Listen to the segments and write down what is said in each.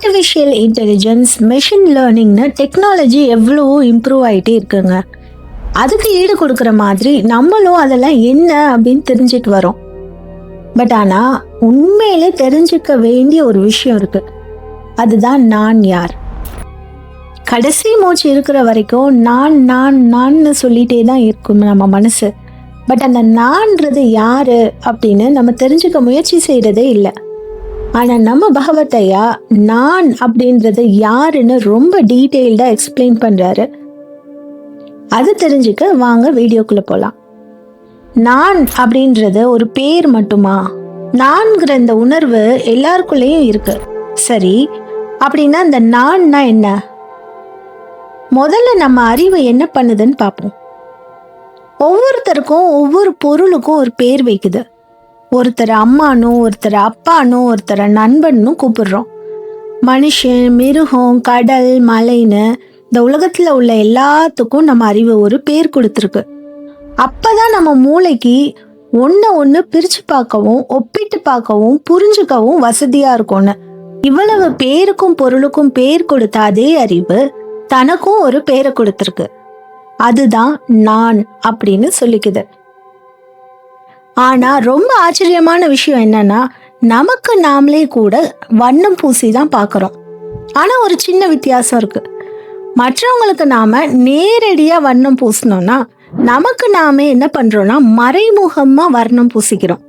Artificial intelligence machine லேர்னிங்னு technology எவ்வளோ improve ஆகிட்டே இருக்குங்க. அதுக்கு ஈடு கொடுக்குற மாதிரி நம்மளும் அதெல்லாம் என்ன அப்படின்னு தெரிஞ்சுட்டு வரோம். பட் ஆனால் உண்மையிலே தெரிஞ்சுக்க வேண்டிய ஒரு விஷயம் இருக்கு. அதுதான் நான் யார். கடைசி மூச்சு இருக்கிற வரைக்கும் நான் நான் நான்னு சொல்லிட்டே தான் இருக்கும் நம்ம மனசு. பட் அந்த நான்றது யாரு அப்படின்னு நம்ம தெரிஞ்சுக்க முயற்சி செய்கிறதே இல்லை. ஆனால் நம்ம பகவத்தையா நான் அப்படின்றது யாருன்னு ரொம்ப டீட்டெயில்டாக எக்ஸ்பிளைன் பண்ணுறாரு அது தெரிஞ்சுக்க வாங்க வீடியோக்குள்ளே போகலாம் நான் அப்படின்றது ஒரு பேர் மட்டுமா? நான்கிற இந்த உணர்வு எல்லாருக்குள்ளேயும் இருக்கு. சரி அப்படின்னா இந்த நான்னா என்ன? முதல்ல நம்ம அறிவு என்ன பண்ணுதுன்னு பார்ப்போம் ஒவ்வொருத்தருக்கும் ஒவ்வொரு பொருளுக்கும் ஒரு பேர் வைக்குது. ஒருத்தர் அம்மானும் ஒருத்தர் அப்பானும் ஒருத்தரை நண்பனும் கூப்பிடுறோம். மனுஷன் மிருகம் கடல் மலைன்னு இந்த உலகத்தில் உள்ள எல்லாத்துக்கும் நம்ம அறிவு ஒரு பேர் கொடுத்துருக்கு. அப்பதான் நம்ம மூளைக்கு ஒன்று ஒன்று பிரித்து பார்க்கவும் ஒப்பிட்டு பார்க்கவும் புரிஞ்சுக்கவும் வசதியாக இருக்கும்னு. இவ்வளவு பேருக்கும் பொருளுக்கும் பேர் கொடுத்த அதே அறிவு தனக்கும் ஒரு பேரை கொடுத்துருக்கு. அதுதான் நான் அப்படின்னு சொல்லிக்குது. ஆனா ரொம்ப ஆச்சரியமான விஷயம் என்னன்னா நமக்கு நாமளே கூட வண்ணம் பூசி தான் பார்க்குறோம் ஆனா ஒரு சின்ன வித்தியாசம் இருக்கு. மற்றவங்களுக்கு நாம நேரடியாக வண்ணம் பூசினோம்னா நமக்கு நாமே என்ன பண்றோம்னா மறைமுகமா வர்ணம் பூசிக்கிறோம்.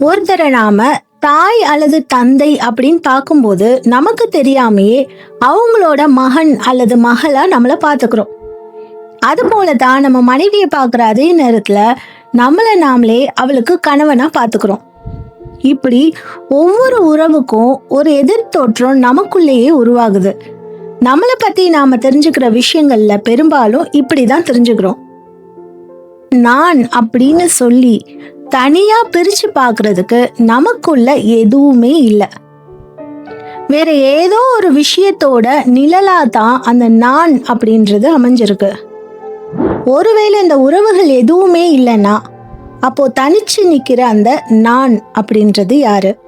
ஒருத்தரை நாம தாய் அல்லது தந்தை அப்படின்னு பார்க்கும்போது நமக்கு தெரியாமையே அவங்களோட மகன் அல்லது மகளா நம்மளை பார்த்துக்கிறோம் அது போல தான் நம்ம மனைவியை பார்க்குற அதே நேரத்தில் நம்மளை நாமளே அவளுக்கு கணவனாக பார்த்துக்கிறோம். இப்படி ஒவ்வொரு உறவுக்கும் ஒரு எதிர்த்தோற்றம் நமக்குள்ளேயே உருவாகுது. நம்மளை பற்றி நாம் தெரிஞ்சுக்கிற விஷயங்களில் பெரும்பாலும் இப்படி தான் தெரிஞ்சுக்கிறோம். நான் அப்படின்னு சொல்லி தனியாக பிரித்து பார்க்குறதுக்கு நமக்குள்ள எதுவுமே இல்லை. வேற ஏதோ ஒரு விஷயத்தோட நிழலா தான் அந்த நான் அப்படின்றது அமைஞ்சிருக்கு. ஒருவேளை இந்த உறவுகள் எதுவுமே இல்லைன்னா அப்போ தனிச்சு நிற்கிற அந்த நான் அப்படின்றது யாரு?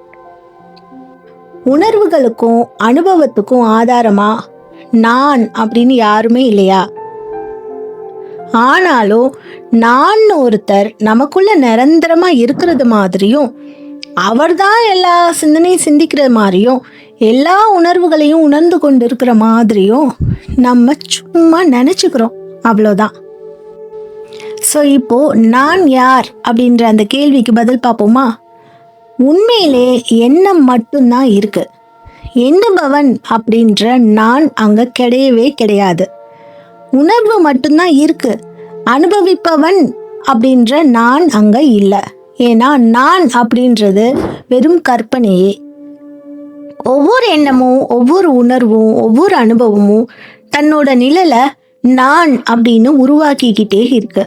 உணர்வுகளுக்கும் அனுபவத்துக்கும் ஆதாரமா நான் அப்படின்னு யாருமே இல்லையா? ஆனாலும் நான் ஒருத்தர் நமக்குள்ள நிரந்தரமா இருக்கிறது மாதிரியும் அவர்தான் எல்லா சிந்தனையும் சிந்திக்கிற மாதிரியும் எல்லா உணர்வுகளையும் உணர்ந்து கொண்டு இருக்கிற மாதிரியும் நம்ம சும்மா நினச்சிக்கிறோம். அவ்வளோதான். ஸோ இப்போ நான் யார் அப்படின்ற அந்த கேள்விக்கு பதில் பார்ப்போமா? உண்மையிலே எண்ணம் மட்டும்தான் இருக்கு. எண்ணுபவன் அப்படின்ற நான் அங்கே கிடையவே கிடையாது. உணர்வு மட்டும்தான் இருக்கு. அனுபவிப்பவன் அப்படின்ற நான் அங்கே இல்லை. ஏன்னா நான் அப்படின்றது வெறும் கற்பனையே. ஒவ்வொரு எண்ணமும் ஒவ்வொரு உணர்வும் ஒவ்வொரு அனுபவமும் தன்னோட நிழலை நான் அப்படின்னு உருவாக்கிக்கிட்டே இருக்கு.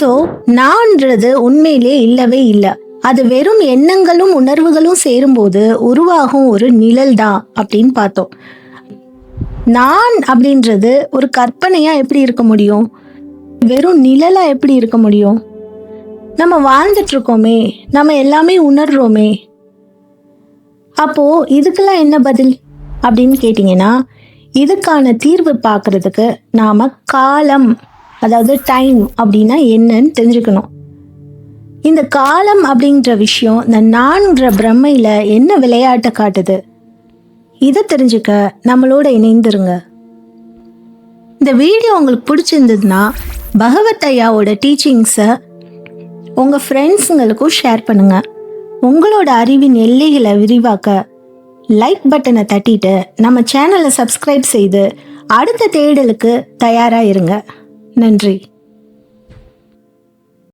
ஸோ நான்ன்றது உண்மையிலே இல்லவே இல்லை. அது வெறும் எண்ணங்களும் உணர்வுகளும் சேரும்போது உருவாகும் ஒரு நிழல் தான் அப்படின்னு பார்த்தோம். நான் அப்படின்றது ஒரு கற்பனையா எப்படி இருக்க முடியும்? வெறும் நிழலா எப்படி இருக்க முடியும்? நம்ம வாழ்ந்துட்டு இருக்கோமே நம்ம எல்லாமே உணர்றோமே. அப்போ இதுக்கெல்லாம் என்ன பதில்? அப்படின்னு கேட்டிங்கன்னா இதுக்கான தீர்வு பார்க்கறதுக்கு நாம காலம் அதாவது டைம் அப்படின்னா என்னன்னு தெரிஞ்சுக்கணும். இந்த காலம் அப்படின்ற விஷயம் இந்த நான்கிற பிரம்மையில என்ன விளையாட்டை காட்டுது? இதை தெரிஞ்சுக்க நம்மளோட இணைந்துருங்க. இந்த வீடியோ உங்களுக்கு பிடிச்சிருந்ததுன்னா பகவத் ஐயாவோட டீச்சிங்ஸை உங்கள் ஃப்ரெண்ட்ஸுங்களுக்கும் ஷேர் பண்ணுங்கள் உங்களோட அறிவின் எல்லைகளை விரிவாக்க லைக் பட்டனை தட்டிட்டு நம்ம சேனலை சப்ஸ்கிரைப் செய்து அடுத்த தேடலுக்கு தயாராக இருங்க. நன்றி.